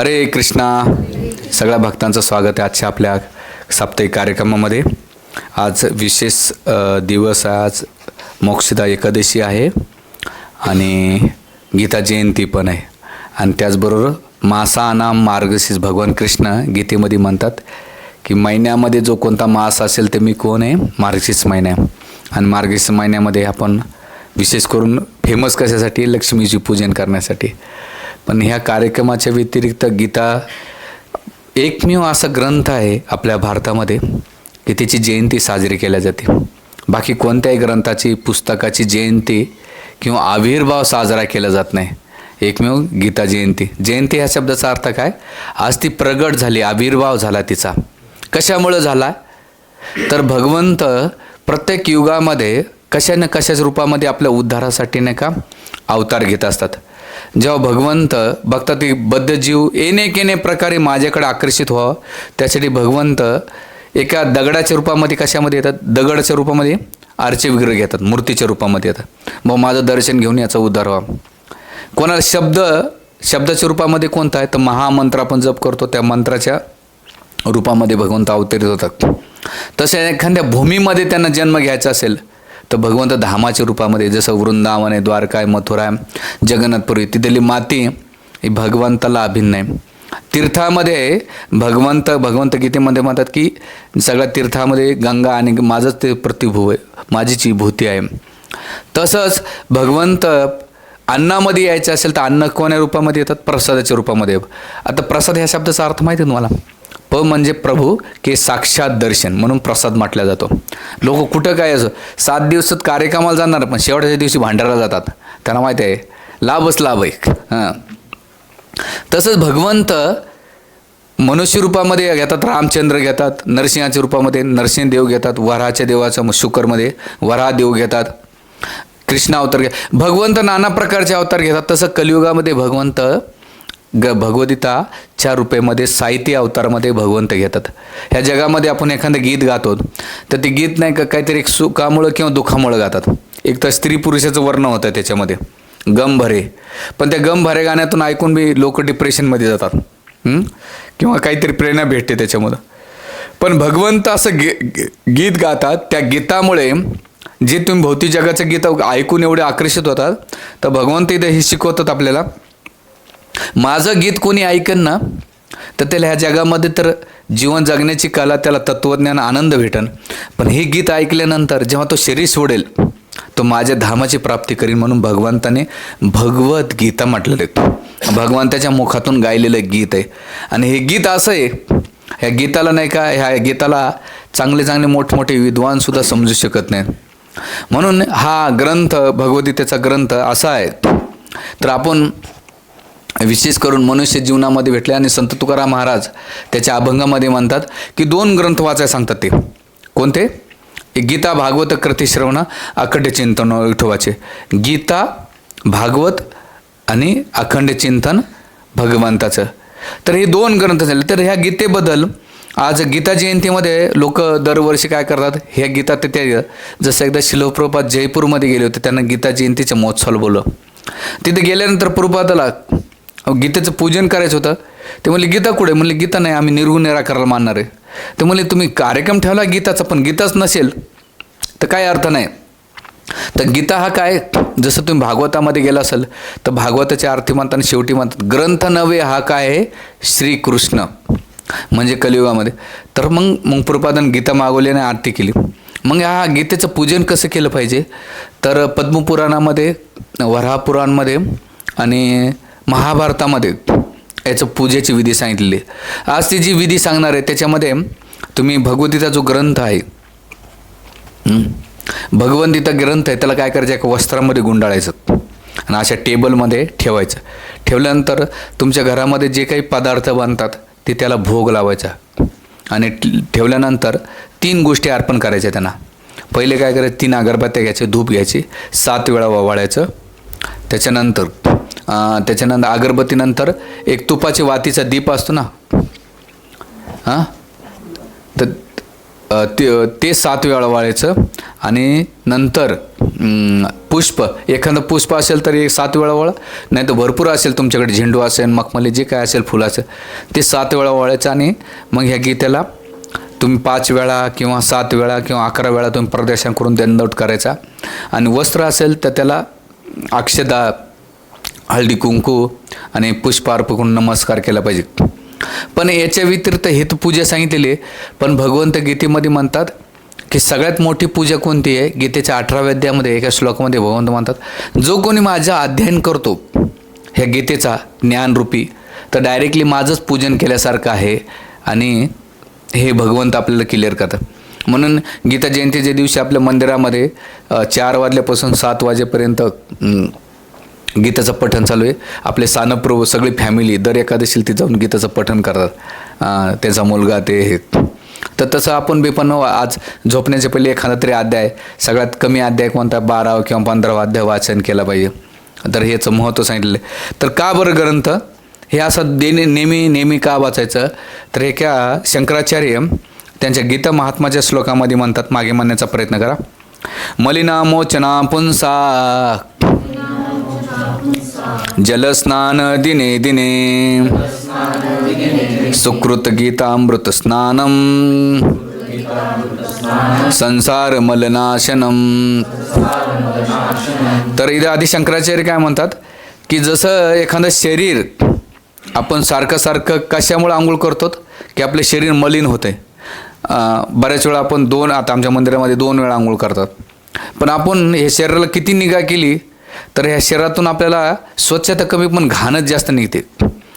हरे कृष्णा. सगळ्या भक्तांचं स्वागत आहे आजच्या आपल्या साप्ताहिक कार्यक्रमामध्ये. आज विशेष दिवस आज मोक्षदा एकादशी आहे आणि गीता जयंती पण आहे. आणि त्याचबरोबर मासानाम मार्गशीर्ष भगवान कृष्ण गीतेमध्ये म्हणतात की महिन्यामध्ये जो कोणता मास असेल ते मी कोण आहे? मार्गशीर्ष महिना आणि मार्गशीर्ष महिन्यामध्ये आपण विशेष करून फेमस कशासाठी? लक्ष्मीची पूजन करण्यासाठी. पण ह्या कार्यक्रमाच्या व्यतिरिक्त गीता एकमेव असा ग्रंथ आहे आपल्या भारतामध्ये की त्याची जयंती साजरी केल्या जाते. बाकी कोणत्याही ग्रंथाची पुस्तकाची जयंती किंवा आविर्भाव साजरा केला जात नाही. एकमेव गीता जयंती. जयंती ह्या शब्दाचा अर्थ काय? आज ती प्रगट झाली आविर्भाव झाला तिचा. कशामुळं झाला? तर भगवंत प्रत्येक युगामध्ये कशा न कशाच रूपामध्ये आपल्या उद्धारासाठी नाही का? अवतार घेत असतात. जेव्हा भगवंत बघतात की बद्ध जीव येणे केने प्रकारे माझ्याकडे आकर्षित व्हावं त्यासाठी भगवंत एका दगडाच्या रूपामध्ये कशामध्ये येतात? दगडाच्या रूपामध्ये आरचे विग्रह घेतात मूर्तीच्या रूपामध्ये येतात. मग माझं दर्शन घेऊन याचा उद्धार व्हावा. कोणाला शब्द शब्दाच्या रूपामध्ये कोणता आहे? तर महामंत्र आपण जप करतो त्या मंत्राच्या रूपामध्ये भगवंत अवतरित होतात. तसे एखाद्या भूमीमध्ये त्यांना जन्म घ्यायचा असेल तर भगवंत धामाच्या रूपामध्ये जसं वृंदावन आहे द्वारका आहे मथुरा आहे जगन्नाथपुरी तिथली माती ही भगवंताला अभिन्न आहे. तीर्थामध्ये भगवंत भगवंत गीतेमध्ये म्हणतात की सगळ्या तीर्थामध्ये गंगा आणि माझंच ते प्रतिभू आहे माझीच भूती आहे. तसंच भगवंत अन्नामध्ये यायचं असेल तर अन्न कोण्या रूपामध्ये येतात? प्रसादाच्या रूपामध्ये. आता प्रसाद ह्या शब्दाचा अर्थ माहिती आहे तुम्हाला? प म्हणजे प्रभू के साक्षात दर्शन म्हणून प्रसाद म्हटला जातो. लोक कुठं काय असं सात दिवसात कार्यक्रमाला जाणार पण शेवटच्या दिवशी भांडाराला जातात. त्यांना माहिती आहे लाभच लाभ एक. हां. तसंच भगवंत मनुष्य रूपामध्ये घेतात रामचंद्र घेतात नरसिंहाच्या रूपामध्ये नरसिंह देव घेतात वराच्या देवाचं शुकरमध्ये वरा देव घेतात कृष्णा अवतार घे भगवंत नाना प्रकारचे अवतार घेतात. तसं कलियुगामध्ये भगवंत ग भगवद्गीताच्या रूपेमध्ये साहित्य अवतारामध्ये भगवंत घेतात. ह्या जगामध्ये आपण एखादं गीत गातो तर ते गीत नाही का काहीतरी एक सुखामुळं किंवा दुःखामुळं गातात. एक तर स्त्री पुरुषाचं वर्ण होतं त्याच्यामध्ये. गम भरे. पण त्या गम भरे गाण्यातून ऐकून बी लोक डिप्रेशनमध्ये जातात. किंवा काहीतरी प्रेरणा भेटते त्याच्यामुळं पण भगवंत असं गे गीत गातात त्या गीतामुळे जे तुम्ही भौतिक जगाचं गीत ऐकून एवढे आकर्षित होतात तर भगवंत इथं हे शिकवतात आपल्याला. माझं गीत कोणी ऐकन ना तर त्याला ह्या जगामध्ये तर जीवन जगण्याची कला त्याला तत्त्वज्ञान आनंद भेटन. पण हे गीत ऐकल्यानंतर जेव्हा तो शरीर सोडेल तो माझ्या धामाची प्राप्ती करीन म्हणून भगवंताने भगवत गीता म्हटलेलं आहे भगवंताच्या मुखातून गायलेलं गीत आहे. आणि हे गीत असं आहे ह्या गीताला नाही का ह्या गीताला चांगले चांगले मोठमोठे विद्वानसुद्धा समजू शकत नाहीत. म्हणून हा ग्रंथ भगवद्गीतेचा ग्रंथ असा आहे. तर आपण विशेष करून मनुष्य जीवनामध्ये भेटले आणि संत तुकाराम महाराज त्याच्या अभंगामध्ये म्हणतात की दोन ग्रंथ वाचायला सांगतात ते. कोणते? गीता भागवत कृती श्रवण अखंड चिंतन विठोबाचे. गीता भागवत आणि अखंड चिंतन भगवंताचं. तर हे दोन ग्रंथ झाले. तर ह्या गीतेबद्दल आज गीता जयंतीमध्ये लोक दरवर्षी काय करतात? ह्या गीता ते त्या जसं एकदा शिलोप्रपात जयपूरमध्ये गेले होते त्यांना गीता जयंतीच्या महोत्सवाला बोललं तिथे गेल्यानंतर प्रपाताला गीतेचं पूजन करायचं होतं. ते म्हणले गीता कुठे? म्हणले गीता नाही आम्ही निर्गुण निराकाराला मानणार आहे. ते म्हणले तुम्ही कार्यक्रम ठेवला गीताचा पण गीताच नसेल. तर काय अर्थ नाही. तर गीता हा काय? जसं तुम्ही भागवतामध्ये गेला असाल तर भागवताच्या अर्थी म्हणतात आणि शेवटी म्हणतात ग्रंथ नव्हे हा काय आहे? श्रीकृष्ण. म्हणजे कलियुगामध्ये. तर मग मग प्रपादन गीता मागवली आणि आरती केली. मग हा गीतेचं पूजन कसं केलं पाहिजे? तर पद्मपुराणामध्ये वराहपुराणमध्ये आणि महाभारतामध्ये याचं पूजेची विधी सांगितलेली आहे. आज ती जी विधी सांगणार आहे त्याच्यामध्ये तुम्ही भगवतीचा जो ग्रंथ आहे भगवंतीचा ग्रंथ आहे त्याला काय करायचं एका वस्त्रामध्ये गुंडाळायचं आणि अशा टेबलमध्ये ठेवायचं. ठेवल्यानंतर तुमच्या घरामध्ये जे काही पदार्थ बनतात ते त्याला भोग लावायचा. आणि ठेवल्यानंतर तीन गोष्टी अर्पण करायच्या त्यांना. पहिले काय करायचं तीन अगरबत्त्या घ्यायचे धूप घ्यायची सात वेळा वावाळायचं त्याच्यानंतर त्याच्यानंतर अगरबत्तीनंतर एक तुपाची वातीचा दीप असतो ना. हां तर ते ते सात वेळा वाळायचं आणि नंतर पुष्प. एखादं पुष्प असेल तर एक सात वेळा वळा नाही तर भरपूर असेल तुमच्याकडे झेंडू असेल मखमली जे काय असेल फुलं असेल ते सात वेळा वळायचं आणि मग ह्या गीतेला तुम्ही पाच वेळा किंवा सात वेळा किंवा अकरा वेळा तुम्ही प्रदर्शन करून दंडवट करायचा. आणि वस्त्र असेल तर त्याला अक्षदा हळदी कुंकू आणि पुष्प अर्पण करून नमस्कार केला पाहिजे. पण याच्या व्यतिरिक्त हे तर पूजा सांगितलेली आहे. पण भगवंत गीतेमध्ये म्हणतात की सगळ्यात मोठी पूजा कोणती आहे? गीतेच्या अठराव्या अध्यायामध्ये एका श्लोकामध्ये भगवंत म्हणतात जो कोणी माझं अध्ययन करतो ह्या गीतेचा ज्ञानरूपी तर डायरेक्टली माझंच पूजन केल्यासारखं आहे आणि हे भगवंत आपल्याला क्लिअर करतात. म्हणून गीता जयंतीच्या दिवशी आपल्या मंदिरामध्ये चार वाजल्यापासून सात वाजेपर्यंत गीताचं पठण चालू आहे. आपले सानप्रभू सगळी फॅमिली दर एकादशीला ती जाऊन गीताचं पठण करतात. त्याचा मुलगा ते हे. तर तसं आपण बी पण आज झोपण्याच्या पहिले एखादा तरी अध्याय सगळ्यात कमी अध्याय कोणता? बारावा किंवा पंधरावा अध्याय वाचन केला पाहिजे. तर ह्याचं महत्त्व सांगितलेलं आहे. तर का बरं ग्रंथ? हे असं देणे नेहमी नेहमी का वाचायचं? तर हे क्या शंकराचार्य त्यांच्या गीता महात्माच्या श्लोकामध्ये म्हणतात मागे म्हणण्याचा प्रयत्न करा. मलिना मोचना पुंसा जलस्नान दिने दिने सुकृत गीतामृत स्नानम संसार मलनाशनम तर इथे आधी शंकराचार्य काय म्हणतात? की जसं एखादं शरीर आपण सारखं सारखं कशामुळे आंघोळ करतो? की आपले शरीर मलिन होते बऱ्याच वेळा आपण दोन आता आमच्या मंदिरामध्ये दोन वेळा आंघोळ करतात. पण आपण हे शरीराला किती निगा केली तर ह्या शरीरातून आपल्याला स्वच्छता कमी पण घाणच जास्त निघते.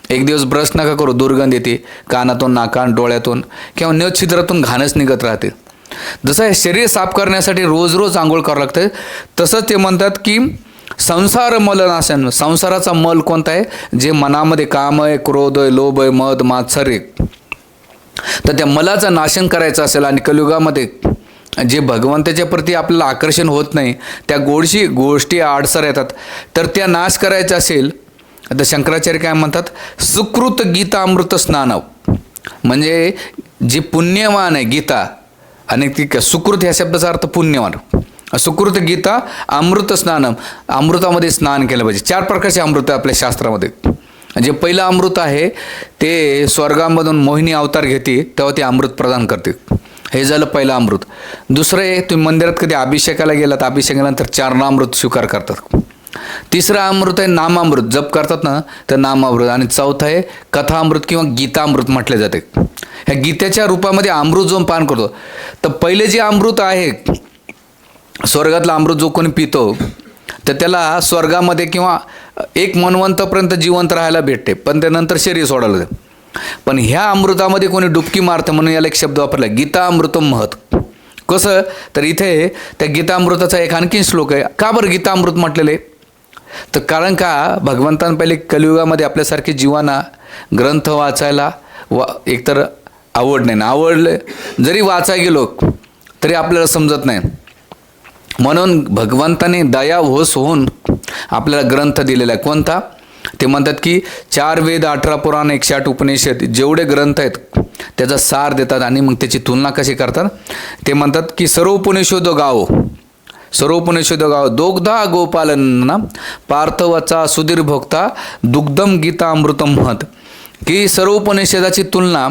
एक दिवस ब्रश नका करू दुर्गंध येते. कानातून नाकान डोळ्यातून किंवा नछिद्रातून घाणच निघत राहते. जसं हे शरीर साफ करण्यासाठी रोज रोज आंघोळ करावं लागतं तसंच ते म्हणतात की संसार मल नाशन. संसाराचा मल कोणता आहे? जे मनामध्ये काम आहे क्रोध आहे लोभ आहे मद मात्सर्य तर त्या मलाचं नाशन करायचं असेल आणि कलियुगामध्ये जे भगवंताच्या प्रती आपल्याला आकर्षण होत नाही त्या गोडशी गोष्टी आडसर येतात. तर त्या नाश करायचा असेल तर शंकराचार्य काय म्हणतात? सुकृत गीता अमृत स्नानव म्हणजे जे पुण्यवान आहे गीता आणि ती क- सुकृत ह्या शब्दाचा अर्थ पुण्यवान. सुकृत गीता अमृत स्नानम. अमृतामध्ये स्नान केलं पाहिजे. चार प्रकारचे अमृत आहे आपल्या शास्त्रामध्ये. जे पहिलं अमृत आहे ते स्वर्गामधून मोहिनी अवतार घेते तेव्हा ते अमृत प्रदान करते. हे झालं पहिलं अमृत. दुसरं आहे तुम्ही मंदिरात कधी अभिषेकाला गेलात अभिषेकानंतर चारणामृत स्वीकार करतात. तिसरं अमृत आहे नामामृत. जप करतात ना तर नामामृत. आणि चौथं आहे कथामृत किंवा गीतामृत म्हटले जाते. ह्या गीतेच्या रूपामध्ये अमृत जो पान करतो. तर पहिले जे अमृत आहे स्वर्गातलं अमृत जो कोणी पितो तर त्याला स्वर्गामध्ये किंवा एक मनवंतपर्यंत जिवंत राहायला भेटते. पण त्यानंतर शरीर सोडायला पण ह्या अमृतामध्ये कोणी डुबकी मारतं म्हणून याला एक शब्द वापरला गीता अमृतम महत. कसं? तर इथे त्या गीतामृताचा एक आणखीन श्लोक आहे. का बरं गीतामृत म्हटलेलं? आहे तर कारण का भगवंतान पहिले कलियुगामध्ये आपल्यासारखे जीवांना ग्रंथ वाचायला वा एकतर आवड नाही. ना आवडले जरी वाचाय गेलो तरी आपल्याला समजत नाही. म्हणून भगवंताने दया होस होऊन आपल्याला ग्रंथ दिलेला आहे. कोणता? ते म्हणतात की चार वेद अठरा पुराण एकशे आठ उपनिषद जेवढे ग्रंथ आहेत त्याचा सार देतात आणि मग त्याची तुलना कशी करतात? ते म्हणतात की सर्व उपनिषद गाव. सर्व उपनिषद गाव. दोग्धा गोपालना पार्थवाचा सुधीर भोक्ता दुग्धम गीता अमृतम महत की सर्व उपनिषदाची तुलना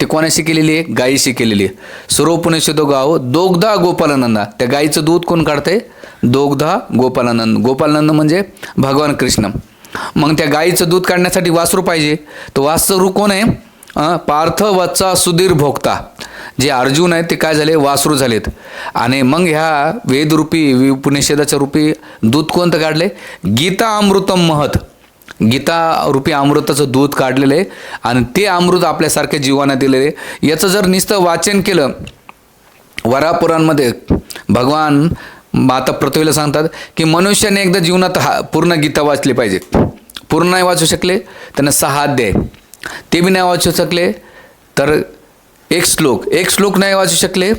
ते कोणाशी केलेली आहे? गायीशी केलेली आहे. सर्वोपनिषद गाव दोगधा गोपालानंदा. त्या गाईचं दूध कोण काढतंय? दोगधा गोपालानंद. गोपालानंद म्हणजे भगवान कृष्ण. मग त्या गाईचं दूध काढण्यासाठी वासरू पाहिजे. तर वासरू कोण आहे? पार्थ वत्सा सुधीर भोगता जे अर्जुन आहेत ते काय झाले? वासरू झालेत. आणि मग ह्या वेदरूपी वि- उपनिषेदाच्या रूपी दूध कोणतं काढले? गीता अमृतम महत. गीता रूपी अमृताचं दूध काढलेलं आहे. आणि ते अमृत आपल्यासारख्या जीवांना दिलेलं आहे. याचं जर नुसतं वाचन केलं वरापुराणमध्ये भगवान आता पृथ्वीला सांगतात की मनुष्याने एकदा जीवनात हा पूर्ण गीता वाचली पाहिजे. पूर्ण नाही वाचू शकले त्यांना सहा अध्याय. ते बी नाही वाचू शकले तर एक श्लोक. एक श्लोक नाही वाचू शकले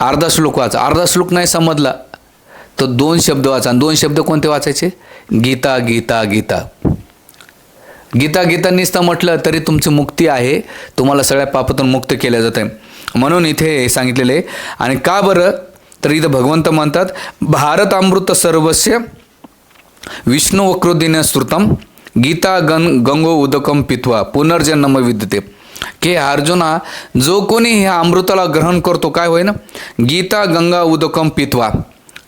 अर्धा श्लोक वाचा. अर्धा श्लोक नाही समजला तर दोन शब्द वाचा. आणि दोन शब्द कोणते वाचायचे? गीता गीता गीता. गीता गीता नुसतं म्हटलं तरी तुमची मुक्ती आहे. तुम्हाला सगळ्या पापातून मुक्त केलं जातं. म्हणून इथे सांगितलेलं आहे. आणि का बरं? तर इथं भगवंत म्हणतात भारत अमृत सर्वस्य विष्णू वक्रोदिन श्रुतम गीता गण गंगो उदकम पित्वा पुनर्जन्म विद्यते. के अर्जुना जो कोणी ह्या अमृताला ग्रहण करतो काय होय ना गीता गंगा उदकम पित्वा.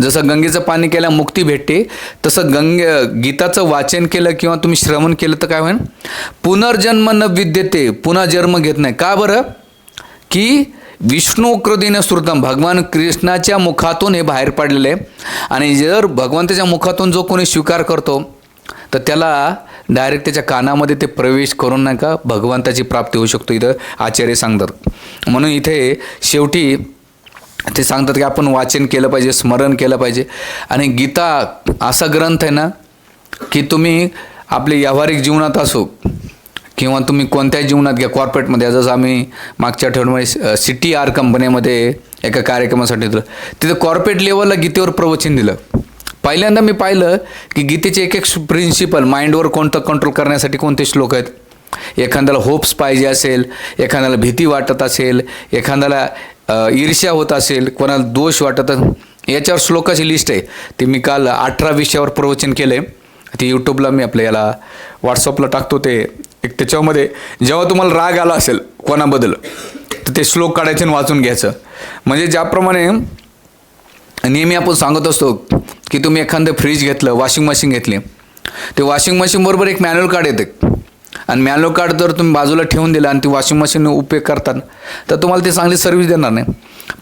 जसं गंगेचं पाणी केल्या मुक्ती भेटते तसं गंगे गीताचं वाचन केलं किंवा तुम्ही श्रवण केलं तर काय होईल पुनर्जन्म न विद्यते पुन्हा जन्म घेत नाही. का बरं? की विष्णू कृतीने श्रुतम भगवान कृष्णाच्या मुखातून हे बाहेर पडलेले. आहे. आणि जर भगवंताच्या मुखातून जो कोणी स्वीकार करतो तर त्याला डायरेक्ट त्याच्या कानामध्ये ते प्रवेश करून नाही का भगवंताची प्राप्ती होऊ शकतो इथं आचार्य सांगतात. म्हणून इथे शेवटी ते सांगतात की आपण वाचन केलं पाहिजे स्मरण केलं पाहिजे. आणि गीता असा ग्रंथ आहे ना की तुम्ही आपले व्यावहारिक जीवनात असो किंवा तुम्ही कोणत्याही जीवनात घ्या कॉर्पोरेटमध्ये जसं आम्ही मागच्या आठवड्यामध्ये सी टी आर कंपनीमध्ये एका कार्यक्रमासाठी दिलं तिथं कॉर्पोरेट लेवलला गीतेवर प्रवचन दिलं. पहिल्यांदा मी पाहिलं की गीतेचे एक एक प्रिन्सिपल माइंडवर कोणतं कंट्रोल करण्यासाठी कोणते श्लोक आहेत. एखाद्याला होप्स पाहिजे असेल एखाद्याला भीती वाटत असेल एखाद्याला ईर्ष्या होत असेल कोणाला दोष वाटत असेल याच्यावर श्लोकाची लिस्ट आहे. ती मी काल अठरा विषयावर प्रवचन केलं आहे ते यूट्यूबला मी आपल्या याला व्हॉट्सअपला टाकतो ते. एक त्याच्यामध्ये जेव्हा तुम्हाला राग आला असेल कोणाबद्दल तर ते श्लोक काढायचे आणि वाचून घ्यायचं. म्हणजे ज्याप्रमाणे नेहमी आपण सांगत असतो की तुम्ही एखादं फ्रीज घेतलं वॉशिंग मशीन घेतली. ते वॉशिंग मशीनबरोबर एक मॅन्युअल कार्ड येते. आणि मॅन्युअल कार्ड जर तुम्ही बाजूला ठेवून दिलं आणि ती वॉशिंग मशीन उपयोग करतात तर तुम्हाला ते चांगली सर्व्हिस देणार नाही.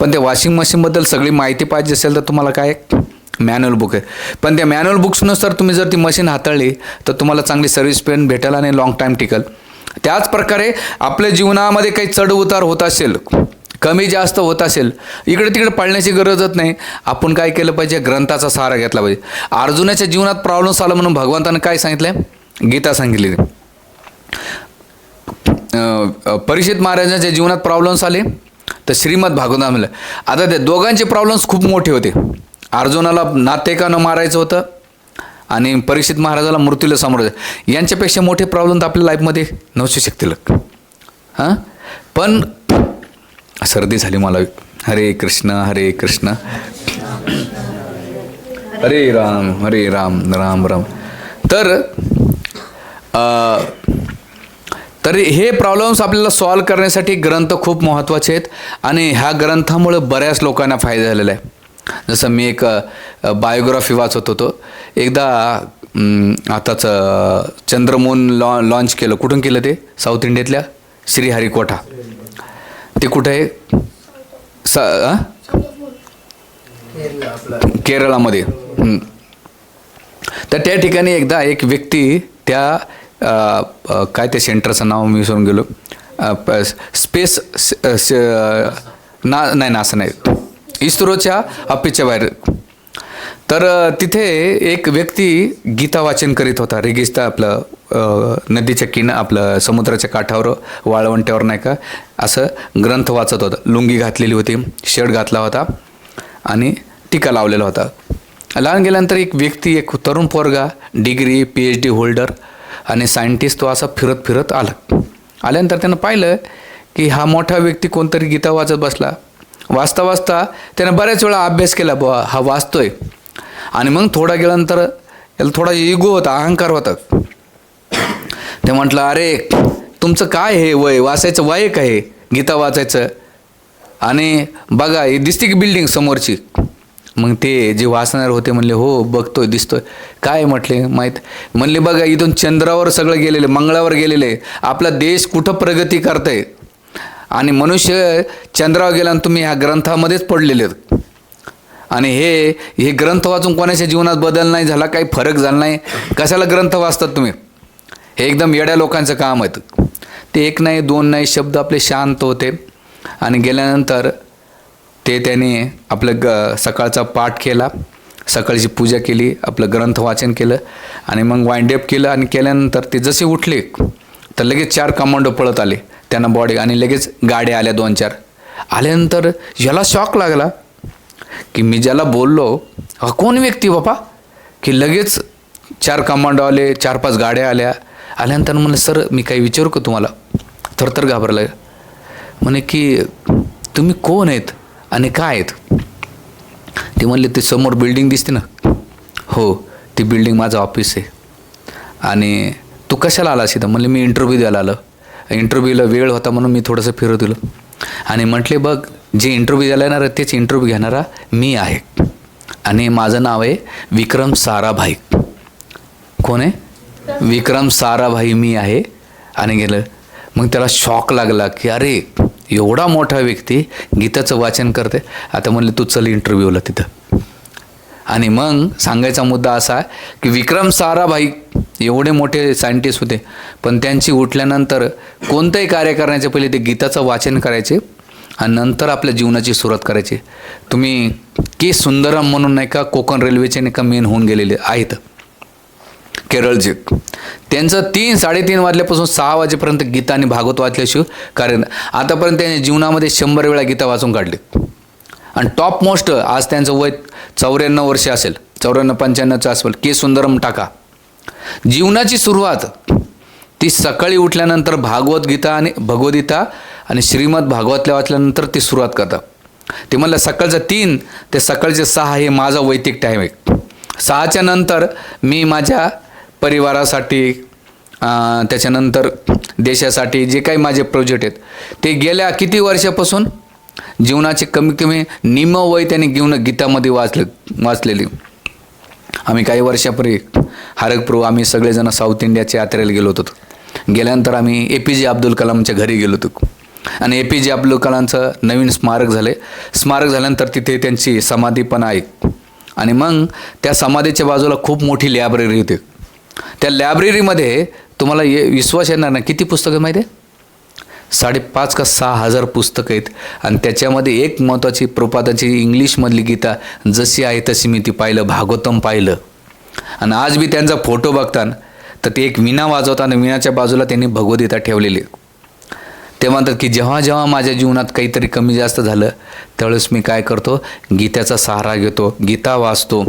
पण त्या वॉशिंग मशीनबद्दल सगळी माहिती पाहिजे असेल तर तुम्हाला काय? मॅन्युअल बुक आहे. पण त्या मॅन्युअल बुक्सनुसार तुम्ही जर ती मशीन हाताळली तर तुम्हाला चांगली सर्व्हिस पेन भेटेल आणि लॉंग टाईम टिकल. त्याच प्रकारे आपल्या जीवनामध्ये काही चढउतार होत असेल कमी जास्त होत असेल इकडे तिकडे पळण्याची गरजच नाही. आपण काय केलं पाहिजे? ग्रंथाचा सहारा घेतला पाहिजे. अर्जुनाच्या जीवनात प्रॉब्लेम्स आला म्हणून भगवंतानं काय सांगितलं गीता सांगितली परिषद महाराजांच्या जीवनात प्रॉब्लेम्स आले तर श्रीमद भागवता म्हणलं आता त्या दोघांचे प्रॉब्लेम्स खूप मोठे होते. अर्जुनाला नातेकानं मारायचं होतं आणि परीक्षित महाराजाला मृत्यूला समोर यांच्यापेक्षा मोठे प्रॉब्लेम तर आपल्या लाईफमध्ये नसू शकतील हां? पण सर्दी झाली मला. हरे कृष्ण हरे कृष्ण. हरे राम हरे राम राम राम. तर तरी तर हे प्रॉब्लेम्स आपल्याला सॉल्व करण्यासाठी ग्रंथ खूप महत्त्वाचे आहेत. आणि ह्या ग्रंथामुळे बऱ्याच लोकांना फायदा झालेला आहे. जसं मी एक बायोग्राफी वाचत होतो. एकदा आताच चंद्रमोहन लॉ लॉन्च केलं. कुठून केलं ते? साऊथ इंडियातल्या श्रीहरिकोटा. ते कुठं? आहे स केरळामध्ये. तर त्या ठिकाणी एकदा एक व्यक्ती त्या काय त्या सेंटरचं नाव मी विसरून गेलो. प- स्पेस ना नाही ना असं नाही. इस्रोच्या अप्पीच्या बाहेर. तर तिथे एक व्यक्ती गीता वाचन करीत होता. रेगिस्ता आपलं नदीच्या किन आपलं समुद्राच्या काठावर वाळवंट्यावर नाही का? असं ग्रंथ वाचत होता. लुंगी घातलेली होती शर्ट घातला होता आणि टीका लावलेला होता. लहान गेल्यानंतर एक व्यक्ती एक तरुण पोरगा degree P H D holder आणि सायंटिस्ट तो असा फिरत फिरत आला. आल्यानंतर त्यानं पाहिलं की हा मोठा व्यक्ती कोणतरी गीता वाचत बसला. वाचता वाचता त्यानं बऱ्याच वेळा अभ्यास केला बुवा हा वाचतोय. आणि मग थोडा गेल्यानंतर याला थोडा इगो होता अहंकार होता. ते म्हटलं अरे तुमचं काय हे वय? वाचायचं वय आहे गीता वाचायचं. आणि बघा ही दिसते की बिल्डिंग समोरची. मग ते जे वाचणार होते म्हणले हो बघतोय दिसतोय. काय म्हटले माहीत? म्हणले बघा इथून चंद्रावर सगळं गेलेले मंगळावर गेलेले आपला देश कुठं प्रगती करतंय? आणि मनुष्य चंद्रावर गेला आणि तुम्ही ह्या ग्रंथामध्येच पडलेले आहेत. आणि हे हे ग्रंथ वाचून कोणाच्या जीवनात बदल नाही झाला काही फरक झाला नाही कशाला ग्रंथ वाचतात तुम्ही? हे एकदम येड्या लोकांचं काम आहे ते एक नाही दोन नाही शब्द आपले शांत होते. आणि गेल्यानंतर ते त्याने आपलं ग सकाळचा पाठ केला. सकाळची पूजा केली आपलं ग्रंथ वाचन केलं. आणि मग वाइंडअप केलं आणि केल्यानंतर ते जसे उठले तर लगेच चार कमांडो पळत आले. त्यांना बॉडी आणि लगेच गाड्या आल्या दोन चार. आल्यानंतर याला शॉक लागला की मी ज्याला बोललो हा कोण व्यक्ती हो बापा? की लगेच चार कमांडो आले चार पाच गाड्या आल्या. आल्यानंतर म्हणलं सर मी काही विचारू का तुम्हाला थरथर घाबरलं. म्हणे की तुम्ही कोण आहेत आणि काय आहेत? ते म्हणले ते समोर बिल्डिंग दिसते ना. हो ती बिल्डिंग माझं ऑफिस आहे. आणि तू कशाला आलास इथं? म्हणले मी इंटरव्ह्यू द्यायला आलं. इंटरव्ह्यूला वेळ होता म्हणून मी थोडंसं फिरू दिलं आणि म्हटले बघ जे इंटरव्ह्यू द्यायला येणार आहे तेच इंटरव्ह्यू घेणारा मी आहे. आणि माझं नाव आहे विक्रम साराभाई. कोण आहे? विक्रम साराभाई मी आहे. आणि गेलं. मग त्याला शॉक लागला की अरे एवढा मोठा व्यक्ती गीताचं वाचन करते आता म्हणले तू चल इंटरव्ह्यूला तिथं. आणि मग सांगायचा मुद्दा असा आहे की विक्रम साराभाई एवढे मोठे सायंटिस्ट होते पण त्यांची उठल्यानंतर कोणतंही कार्य करण्याच्या पहिले ते गीताचं वाचन करायचे आणि नंतर आपल्या जीवनाची सुरुवात करायची. तुम्ही के सुंदरम म्हणून नाही का कोकण रेल्वेचे नाही का मेन होऊन गेलेले आहेत. केरळचे. त्यांचं तीन साडेतीन वाजल्यापासून सहा वाजेपर्यंत गीता आणि भागवत वाचल्याशिवाय कारण आतापर्यंत त्यांनी जीवनामध्ये शंभर वेळा गीता वाचून काढली. आणि टॉप मोस्ट आज त्यांचं वय चौऱ्याण्णव वर्ष असेल. चौऱ्याण्णव पंच्याण्णवचं असेल. के सुंदरम टाका. जीवनाची सुरुवात ती सकाळी उठल्यानंतर भागवत गीता आणि भगवद्गीता आणि श्रीमद भागवतल्या वाचल्यानंतर ती सुरुवात करतात. ते म्हणलं सकाळचं तीन ते सकाळचे सहा हे माझा वैयक्तिक टाईम आहे. सहाच्या नंतर मी माझ्या परिवारासाठी त्याच्यानंतर देशासाठी जे काही माझे प्रोजेक्ट आहेत ते गेल्या किती वर्षापासून? जीवनाचे कमी कमी निम्म वय त्यांनी घेऊन गीतामध्ये वाचले वाचलेली. आम्ही काही वर्षापूर्वी हरकपूर्व आम्ही सगळेजण साऊथ इंडियाच्या यात्रेला गेलो होतो. गेल्यानंतर आम्ही ए पी जे अब्दुल कलामच्या घरी गेलो होतो. आणि ए पी जे अब्दुल कलामचं नवीन स्मारक झाले. स्मारक झाल्यानंतर तिथे त्यांची समाधी पण आहे. आणि मग त्या समाधीच्या बाजूला खूप मोठी लायब्ररी होती. त्या लायब्ररीमध्ये तुम्हाला ये विश्वास येणार ना किती पुस्तकं माहिती आहे? साडेपाच का सहा हजार पुस्तकं आहेत. आणि त्याच्यामध्ये एक महत्त्वाची प्रपाताची इंग्लिशमधली गीता जशी आहे तशी मी ती पाहिलं भागवतम पाहिलं. आणि आज बी त्यांचा फोटो बघताना तर ते एक विणा वाजवताना विणाच्या बाजूला त्यांनी भगवद्गीता ठेवलेली ते म्हणतात की जेव्हा जेव्हा माझ्या जीवनात काहीतरी कमी जास्त झालं त्यावेळेस मी काय करतो? गीताचा सहारा घेतो गीता वाचतो.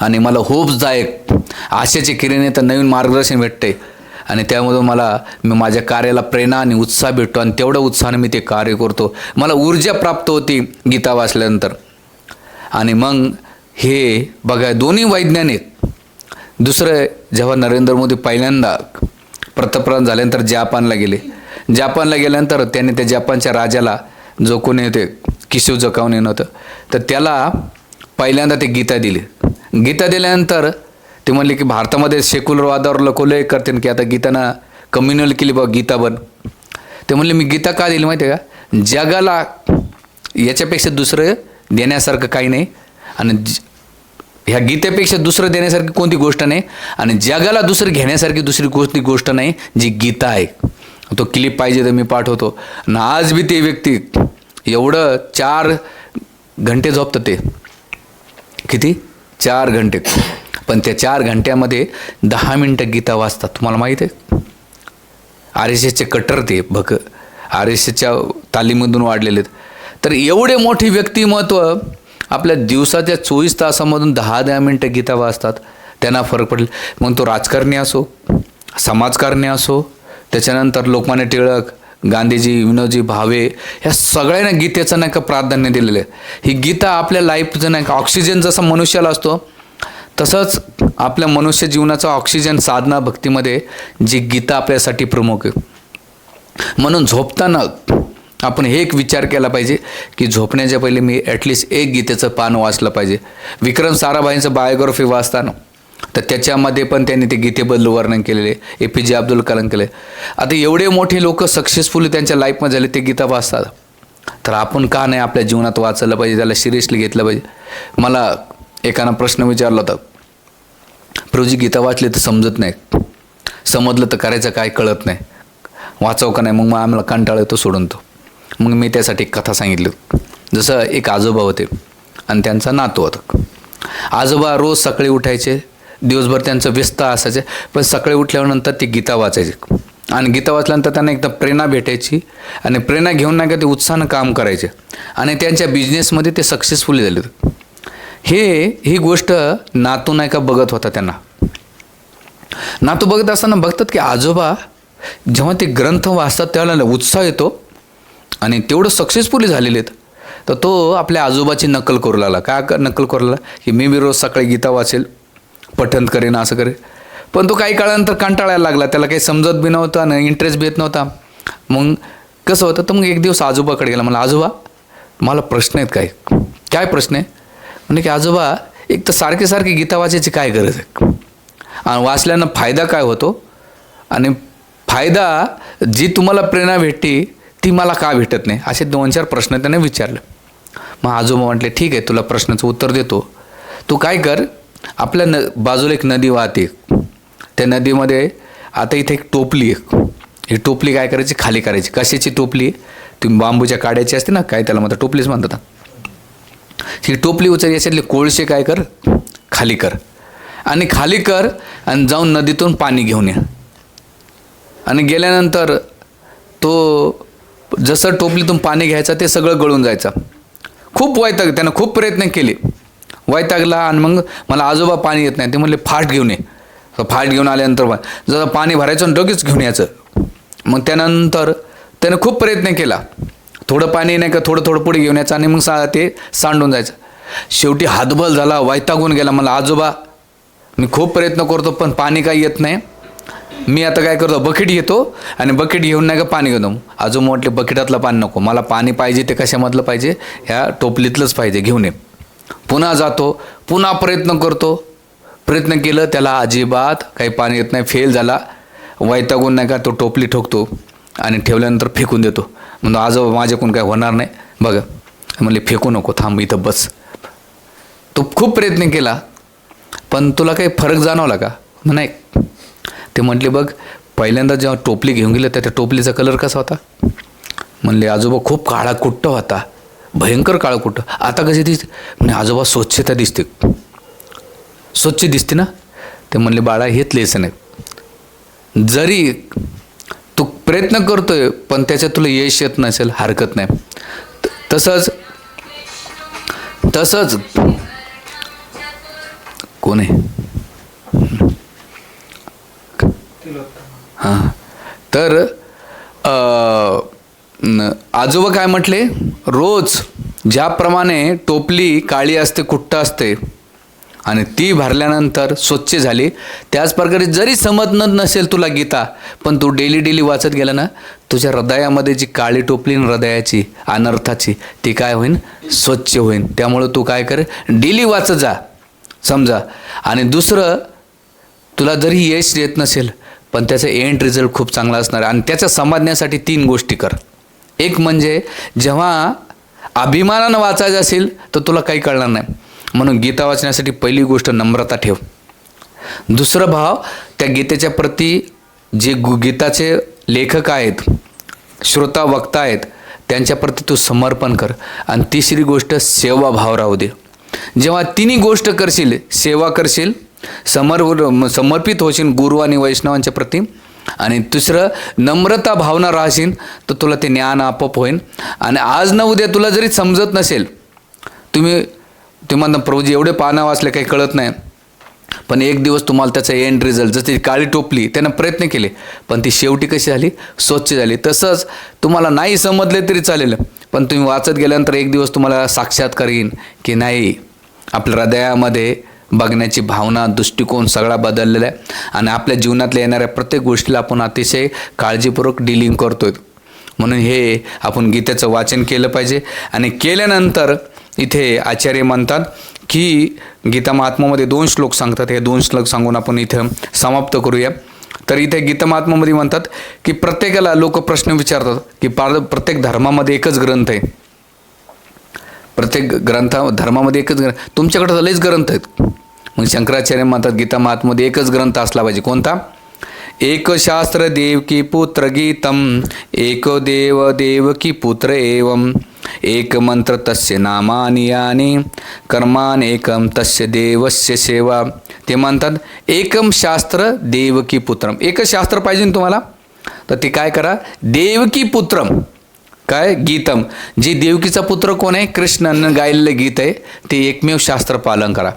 आणि मला होप्सदायक आशेचे किरणे तर नवीन मार्गदर्शन भेटते आणि त्यामधून मला मी माझ्या कार्याला प्रेरणा आणि उत्साह भेटतो आणि तेवढ्या उत्साहाने मी ते कार्य करतो. मला ऊर्जा प्राप्त होती गीता वाचल्यानंतर. आणि मग हे बघा दोन्ही वैज्ञानिक दुसरं जेव्हा नरेंद्र मोदी पहिल्यांदा पंतप्रधान झाल्यानंतर जापानला गेले. जापानला गेल्यानंतर त्यांनी त्या जापानच्या राजाला जो कोणी होते किशोर जकावून येणं होतं तर त्याला पहिल्यांदा ते गीता दिली. गीता दिल्यानंतर ते म्हणले की भारतामध्ये सेक्युलर वादावर लकोले करते की आता गीताना कम्युनल केली बघ गीता बन. ते म्हणले मी गीता का दिली माहिती आहे का? जगाला याच्यापेक्षा दुसरं देण्यासारखं काही नाही. आणि ज- ह्या गीतेपेक्षा दुसरं देण्यासारखी कोणती गोष्ट नाही. आणि जगाला दुसरं घेण्यासारखी दुसरी कोणती गोष्ट नाही जी गीता आहे. तो क्लिप पाहिजे तर मी पाठवतो. आणि आज बी ते व्यक्ती एवढं चार घंटे झोपतं ते. किती? चार घंटे. पण त्या चार घंट्यामध्ये दहा मिनटं गीता वाचतात. तुम्हाला माहीत आहे? आर एस एसचे कट्टर ते भक आर एस एसच्या तालीमधून वाढलेले आहेत तर एवढे मोठे व्यक्तिमत्व आपल्या दिवसाच्या चोवीस तासामधून दहा दहा मिनटं गीता वाचतात. त्यांना फरक पडेल. मग तो राजकारणी असो समाजकारणी असो त्याच्यानंतर लोकमान्य टिळक गांधीजी विनोदजी भावे ह्या सगळ्यांना गीतेचं नाही का प्राधान्य दिलेलं आहे. ही गीता आपल्या लाईफचं नाही का ऑक्सिजन जसा मनुष्याला असतो तसंच आपल्या मनुष्य जीवनाचा ऑक्सिजन साधना भक्तीमध्ये जी गीता आपल्यासाठी प्रमुख आहे. म्हणून झोपताना आपण हे एक विचार केला पाहिजे की झोपण्याच्या पहिले मी ॲटलिस्ट एक गीतेचं पान वाचलं पाहिजे. विक्रम साराभाईंचं बायोग्राफी वाचताना तर त्याच्यामध्ये पण त्यांनी ते गीतेबद्दल वर्णन केलेले ए पी जे अब्दुल कलाम केले. आता एवढे मोठे लोक सक्सेसफुली त्यांच्या लाईफमध्ये झाले ते गीता वाचतात. तर आपण का नाही आपल्या जीवनात वाचलं पाहिजे त्याला सिरियसली घेतलं पाहिजे. मला एकानं प्रश्न विचारला होता. प्रभूजी गीता वाचली तर समजत नाही समजलं तर करायचं काय कळत नाही. वाचाव का नाही? मग मग आम्हाला कंटाळा येतो सोडून तो. मग मी त्यासाठी कथा सांगितली. जसं एक आजोबा होते आणि त्यांचा नातू होता. आजोबा रोज सकाळी उठायचे दिवसभर त्यांचं व्यस्त असायचे पण सकाळी उठल्यानंतर ते गीता वाचायचे. आणि गीता वाचल्यानंतर त्यांना एकदा प्रेरणा भेटायची आणि प्रेरणा घेऊन नाही का ते उत्साहानं काम करायचे. आणि त्यांच्या बिझनेसमध्ये ते सक्सेसफुली झाले होते. हे ही गोष्ट नातू नाही का बघत होता त्यांना. नातू बघत असताना बघतात की आजोबा जेव्हा ते ग्रंथ वाचतात त्यावेळेला उत्साह येतो आणि तेवढं सक्सेसफुली झालेले आहेत. तर तो आपल्या आजोबाची नकल करू लागला. का नक्कल नकल करू लागला? की मी बी रोज सकाळी गीता वाचेल पठण करेन असं करेन. पण तो काही काळानंतर कंटाळायला लागला. त्याला काही समजत बी नव्हतं आणि इंटरेस्ट बी येत नव्हता. मग कसं होतं? तर मग एक दिवस आजोबाकडे गेला. मला आजोबा मला प्रश्न आहेत काय काय प्रश्न आहे? म्हणजे की आजोबा एक तर सारखी सारखी गीता वाचायची काय गरज आहे? आणि वाचल्यानं फायदा काय होतो? आणि फायदा जी तुम्हाला प्रेरणा भेटते ती मला का भेटत नाही? असे दोन चार प्रश्न त्याने विचारले. मग आजोबा म्हटले ठीक आहे तुला प्रश्नाचं उत्तर देतो. तू काय कर आपल्या न बाजूला एक नदी वाहते. त्या नदीमध्ये आता इथे एक टोपली एक ही टोपली काय करायची? खाली करायची. कशाची टोपली तुम्ही बांबूच्या काड्याची असते ना काय त्याला म्हणतात? टोपलीच म्हणतात. ही टोपली उचल याच्यातले कोळसे काय कर? खाली कर. आणि खाली कर आणि जाऊन नदीतून पाणी घेऊन ये. आणि गेल्यानंतर तो जसं टोपलीतून पाणी घ्यायचं ते सगळं गळून जायचं. खूप वैताग त्यानं खूप प्रयत्न केले. वैतागला आणि मग मला आजोबा पाणी येत नाही. ते म्हणले फाट घेऊन ये. फाट घेऊन आल्यानंतर जसं पाणी भरायचं आणि लगेच घेऊन यायचं. मग त्यानंतर त्यानं खूप प्रयत्न केला. थोडं पाणी नाही का थोडं थोडं पुढे घेऊन यायचं आणि मग सा ते सांडून जायचं. शेवटी हातबल झाला वैतागून गेला मला आजोबा मी खूप प्रयत्न करतो पण पाणी काही येत नाही. मी आता काय करतो बकेट घेतो आणि बकेट घेऊन नाही का पाणी घेतो. आजोबा म्हटले बकेटातलं पाणी नको मला पाणी पाहिजे ते कशामधलं पाहिजे? ह्या टोपलीतलंच पाहिजे घेऊन ये. पुन्हा जातो पुन्हा प्रयत्न करतो. प्रयत्न केलं त्याला अजिबात काही पाणी येत नाही फेल झाला. वैतागून नाही का तो टोपली ठोकतो आणि ठेवल्यानंतर फेकून देतो. म्हणतो आजोबा माझ्याकडून काय होणार नाही. बघा म्हणले फेकू नको थांब इथं बस. तो खूप प्रयत्न केला पण तुला काही फरक जाणवला का? नाही. ते म्हटले बघ पहिल्यांदा जेव्हा टोपली घेऊन गेलं त्या त्या टोपलीचा कलर कसा होता? म्हणले आजोबा खूप काळा कुट्ट होता भयंकर काळा कुट्ट. आता कशी दिसते? म्हणजे आजोबा स्वच्छता दिसते. स्वच्छ दिसते ना? ते म्हणले बाळा हेच लेसन आहे. जरी प्रयत्न करतोय पण त्याच्यात तुला यश येत नसेल हरकत नाही. तसंच तसंच कोण आहे? हां. तर आजोबा काय म्हटले? रोज ज्याप्रमाणे टोपली काळी असते कुट्ट असते आणि ती भरल्यानंतर स्वच्छ झाली. त्याच प्रकारे जरी समजत नसेल तुला गीता पण तू डेली डेली वाचत गेला ना तुझ्या हृदयामध्ये जी काळी टोपली हृदयाची अनर्थाची ती काय होईन? स्वच्छ होईन. त्यामुळं तू काय कर? डेली वाचत जा. समजा. आणि दुसरं तुला जरी यश येत नसेल पण त्याचा एंड रिझल्ट खूप चांगला असणार. आणि त्याचं समजण्यासाठी तीन गोष्टी कर. एक म्हणजे जेव्हा अभिमानानं वाचायचं असेल तर तुला काही कळणार नाही. म्हणून गीता वाचण्यासाठी पहिली गोष्ट नम्रता ठेव. दुसरं भाव त्या गीतेच्या प्रती जे गु गीताचे लेखक आहेत श्रोता वक्ता आहेत त्यांच्याप्रती तू समर्पण कर. आणि तिसरी गोष्ट सेवा भाव राहू दे. जेव्हा तिन्ही गोष्ट करशील सेवा करशील समर् समर्पित होशील गुरु आणि वैष्णवांच्या प्रती. आणि दुसरं नम्रता भावना राहशील तर तुला ते ज्ञान आपोआप होईल. आणि आज न उद्या तुला जरी समजत नसेल तुम्ही ते म्हणतात प्रभूजी एवढे पानं वाचले काही कळत नाही. पण एक दिवस तुम्हाला त्याचा एंड रिझल्ट जशी काळी टोपली त्यानं प्रयत्न केले पण ती शेवटी कशी झाली? स्वच्छ झाली. तसंच तुम्हाला नाही समजले तरी चालेल पण तुम्ही वाचत गेल्यानंतर एक दिवस तुम्हाला साक्षात्कार येईन की नाही आपल्या हृदयामध्ये बघण्याची भावना दृष्टिकोन सगळा बदललेला आहे आणि आपल्या जीवनातल्या येणाऱ्या प्रत्येक गोष्टीला आपण अतिशय काळजीपूर्वक डिलिंग आहे म्हणून हे आपण गीतेचं वाचन केलं पाहिजे आणि केल्यानंतर इथे आचार्य म्हणतात की गीता महात्मामध्ये दोन श्लोक सांगतात. हे दोन श्लोक सांगून आपण इथं समाप्त करूया. तर इथे गीता महात्मामध्ये म्हणतात की प्रत्येकाला लोक प्रश्न विचारतात की पार प्रत्येक धर्मामध्ये एकच ग्रंथ आहे. प्रत्येक ग्रंथा धर्मामध्ये एकच ग्रंथ. तुमच्याकडे लईच ग्रंथ आहेत. मग शंकराचार्य म्हणतात गीता महात्मामध्ये एकच ग्रंथ असला पाहिजे. कोणता? एक शास्त्र देव की पुत्र गीतम एक देव देव की पुत्र एवम एक मंत्र तस्य नामानि यानी कर्मान एकम तस्य देवस्य सेवा। ते म्हणतात एकम शास्त्र देवकी पुत्रम। एकच शास्त्र पाहिजे ना तुम्हाला? तर ते काय करा देवकी पुत्रम। काय? गीतम। जे देवकीचा पुत्र कोण आहे? कृष्णानं गायलेलं गीत आहे ते एकमेव शास्त्र पालन करा।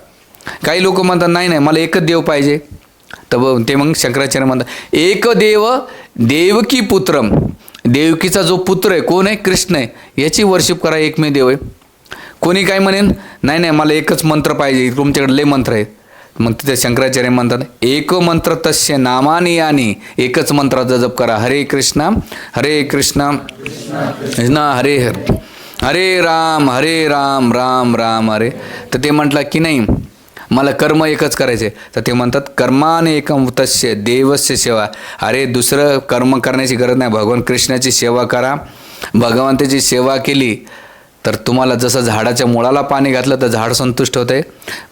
काही लोक म्हणतात नाही नाही मला एकच देव पाहिजे. तर ते मग शंकराचार्य म्हणतात एक देव देवकी पुत्रम. देवकीचा जो पुत्र आहे कोण आहे? कृष्ण आहे. याची वर्शिप करा एकमेव देव आहे. कोणी काय म्हणेन? नाही नाही मला एकच मंत्र पाहिजे. तुमच्याकडे लय मंत्र आहेत. मग तिथे शंकराचार्य म्हणतात एक मंत्र तस्य नामाने आणि एकच मंत्राचा जप करा. हरे कृष्णा हरे कृष्णा. कृष्णा हरे हर. हरे राम हरे राम राम राम हरे. तर ते म्हटलं की नाही मला कर्म एकच करायचे. तर ते म्हणतात कर्माने एकम तस्य देवस्य सेवा. अरे दुसरं कर्म करण्याची गरज नाही. भगवान कृष्णाची सेवा करा. भगवंताची सेवा केली तर तुम्हाला जसं झाडाच्या मुळाला पाणी घातलं तर झाड संतुष्ट होतं आहे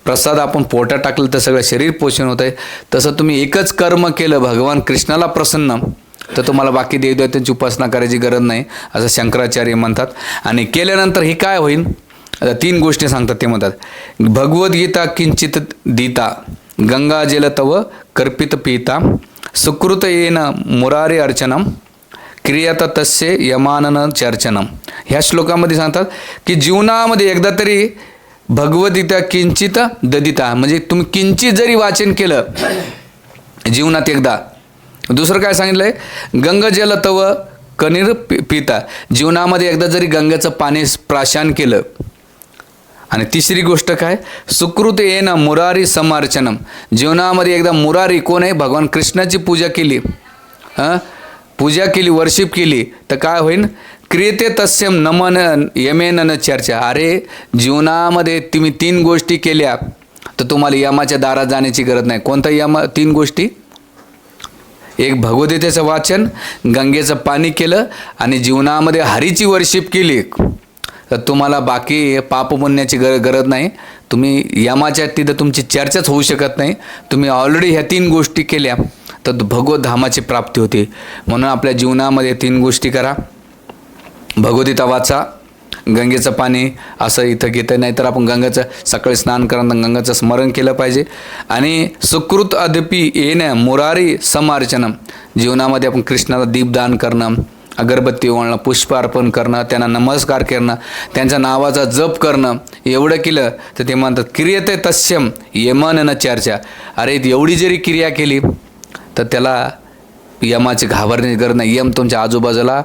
प्रसाद आपण पोटात टाकलं तर सगळं शरीर पोषण होतं आहे तसं तुम्ही एकच कर्म केलं भगवान कृष्णाला प्रसन्न तर तुम्हाला बाकी देवदेवतांची उपासना करायची गरज नाही असं शंकराचार्य म्हणतात. आणि केल्यानंतर हे काय होईल आता तीन गोष्टी सांगतात ते म्हणतात भगवद्गीता किंचित दीता गंगा जल तव कर्पित पीता सुकृत येन मुरारी अर्चनम क्रियात तस्य यमानन चर्चनम. ह्या श्लोकामध्ये सांगतात की जीवनामध्ये एकदा तरी भगवद्गीता किंचित ददिता म्हणजे तुम्ही किंचित जरी वाचन केलं जीवनात एकदा. दुसरं काय सांगितलं आहे गंगजल तव कनीर पि- पिता. जीवनामध्ये एकदा जरी गंगेचं पाणी प्राशन केलं आणि तिसरी गोष्ट काय? सुकृत येन मुरारी समार्चनम. जीवनामध्ये एकदा मुरारी कोण आहे? भगवान कृष्णाची पूजा केली. हां? पूजा केली वर्शिप केली. तर काय होईल क्रियते तस्यम नमन यमेन न चर्चा. अरे जीवनामध्ये तुम्ही तीन गोष्टी केल्या तर तुम्हाला यमाच्या दारात जाण्याची गरज नाही. कोणता यम? तीन गोष्टी? एक भगवद्गीतेचं वाचन गंगेचं पाणी केलं आणि जीवनामध्ये हरीची वर्शिप केली. तर तुम्हाला बाकी पाप पापपुण्याची गर गरज नाही. तुम्ही यमाच्या तिथं तुमची चर्चाच होऊ शकत नाही. तुम्ही ऑलरेडी ह्या तीन गोष्टी केल्या तर भगवत धामाची प्राप्ती होते. म्हणून आपल्या जीवनामध्ये तीन गोष्टी करा. भगवतीता वाचा गंगेचं पाणी असं इथं घेतं नाही तर आपण गंगाचं सकाळी स्नान करताना गंगाचं स्मरण केलं पाहिजे. आणि सुकृत अदपी येणं मुरारी समार्चनम जीवनामध्ये आपण कृष्णाला दीपदान करणं अगरबत्ती ओळणं पुष्प अर्पण करणं त्यांना नमस्कार करणं त्यांच्या नावाचा जप करणं एवढं केलं तर ते म्हणतात क्रियते तस्यम यमन न चर्चा. अरे एवढी जरी क्रिया केली तर त्याला यमाची घाबरण्याची गरज नाही यम तुमच्या आजूबाजूला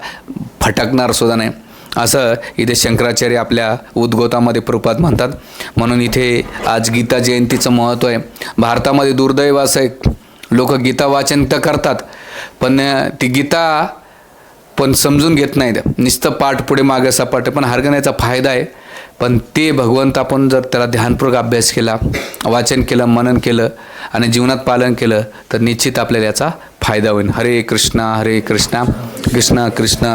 फटकणार सुद्धा नाही. असं इथे शंकराचार्य आपल्या उद्गोतामध्ये प्रपात म्हणतात. म्हणून इथे आज गीता जयंतीचं महत्त्व आहे. भारतामध्ये दुर्दैव असं आहे लोक गीता वाचन तर करतात पण ती गीता पण समजून घेत नाहीत नुसतं पाठ पुढे मागे सपाट पण हरगण्याचा फायदा आहे. पण ते भगवंत आपण जर त्याला ध्यानपूर्वक अभ्यास केला वाचन केलं मनन केलं आणि जीवनात पालन केलं तर निश्चित आपल्याला याचा फायदा होईल. हरे कृष्णा हरे कृष्णा कृष्णा कृष्णा